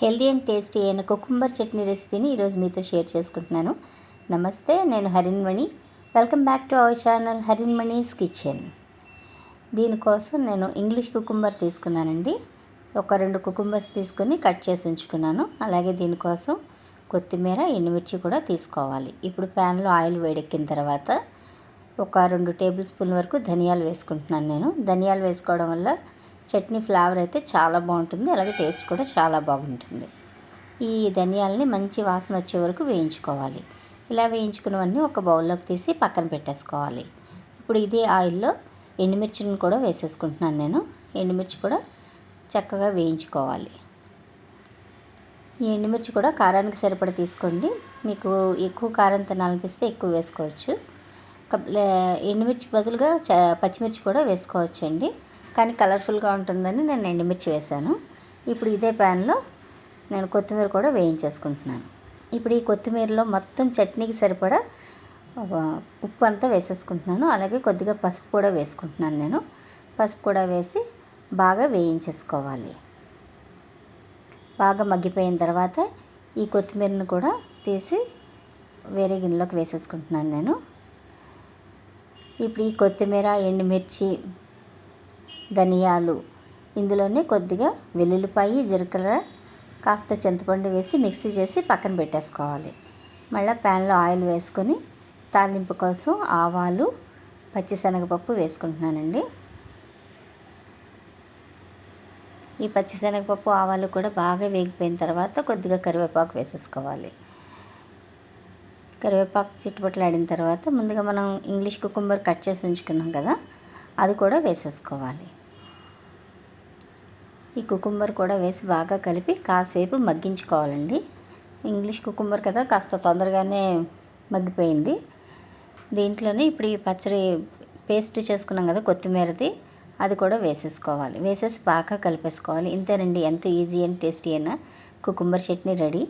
Healthy and tasty అయిన cucumber chutney రెసిపీని ఈరోజు మీతో షేర్ చేసుకుంటున్నాను. నమస్తే నేను Harinmani welcome back to our channel Harinmani's kitchen. దీనికోసం నేను ఇంగ్లీష్ కుకుంబర్ తీసుకున్నానండి. ఒక రెండు కుకుంబర్స్ తీసుకొని కట్ చేసి ఉంచుకున్నాను. అలాగే దీనికోసం కొత్తిమీర ఎండుమిర్చి కూడా తీసుకోవాలి. ఇప్పుడు ప్యాన్లో ఆయిల్ వేడెక్కిన తర్వాత ఒక రెండు టేబుల్ స్పూన్ వరకు ధనియాలు వేసుకుంటున్నాను నేను. ధనియాలు వేసుకోవడం వల్ల చట్నీ ఫ్లేవర్ అయితే చాలా బాగుంటుంది. అలాగే టేస్ట్ కూడా చాలా బాగుంటుంది. ఈ ధనియాలని మంచి వాసన వచ్చే వరకు వేయించుకోవాలి. ఇలా వేయించుకున్నవన్నీ ఒక బౌల్లోకి తీసి పక్కన పెట్టేసుకోవాలి. ఇప్పుడు ఇదే ఆయిల్లో ఎండుమిర్చిని కూడా వేసేసుకుంటున్నాను నేను. ఎండుమిర్చి కూడా చక్కగా వేయించుకోవాలి. ఈ ఎండుమిర్చి కూడా కారానికి సరిపడ తీసుకోండి. మీకు ఎక్కువ కారం తినాలనిపిస్తే ఎక్కువ వేసుకోవచ్చు. ఎండుమిర్చి బదులుగా చ పచ్చిమిర్చి కూడా వేసుకోవచ్చండి. కానీ కలర్ఫుల్గా ఉంటుందని నేను ఎండుమిర్చి వేశాను. ఇప్పుడు ఇదే ప్యాన్లో నేను కొత్తిమీర కూడా వేయించేసుకుంటున్నాను. ఇప్పుడు ఈ కొత్తిమీరలో మొత్తం చట్నీకి సరిపడా ఉప్పు అంతా వేసేసుకుంటున్నాను. అలాగే కొద్దిగా పసుపు కూడా వేసుకుంటున్నాను నేను. పసుపు కూడా వేసి బాగా వేయించేసుకోవాలి. బాగా మగ్గిపోయిన తర్వాత ఈ కొత్తిమీరను కూడా తీసి వేరే గిన్నెలోకి వేసేసుకుంటున్నాను నేను. ఇప్పుడు ఈ కొత్తిమీర ఎండుమిర్చి ధనియాలు. ఇందులోనే కొద్దిగా వెల్లుల్లిపాయి జీలకర్ర కాస్త చింతపండు వేసి మిక్సీ చేసి పక్కన పెట్టేసుకోవాలి. మళ్ళీ ప్యాన్లో ఆయిల్ వేసుకొని తాలింపు కోసం ఆవాలు పచ్చిశనగపప్పు వేసుకుంటున్నానండి. ఈ పచ్చిశనగపప్పు ఆవాలు కూడా బాగా వేగిపోయిన తర్వాత కొద్దిగా కరివేపాకు వేసేసుకోవాలి. కరివేపాకు చిట్టుపట్లాడిన తర్వాత ముందుగా మనం ఇంగ్లీష్ కుకుంబర్ కట్ చేసి ఉంచుకున్నాం కదా అది కూడా వేసేసుకోవాలి. ఈ కుకుంబర్ కూడా వేసి బాగా కలిపి కాసేపు మగ్గించుకోవాలండి. ఇంగ్లీష్ కుకుంబర్ కదా కాస్త తొందరగానే మగ్గిపోయింది. దీంట్లోనే ఇప్పుడు ఈ పచ్చడి పేస్ట్ చేసుకున్నాం కదా కొత్తిమీరది అది కూడా వేసేసుకోవాలి. వేసేసి బాగా కలిపేసుకోవాలి. ఇంతేనండి ఎంత ఈజీ అండ్ టేస్టీ అయినా cucumber chutney ready.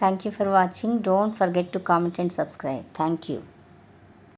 Thank you for watching don't forget to comment and subscribe thank you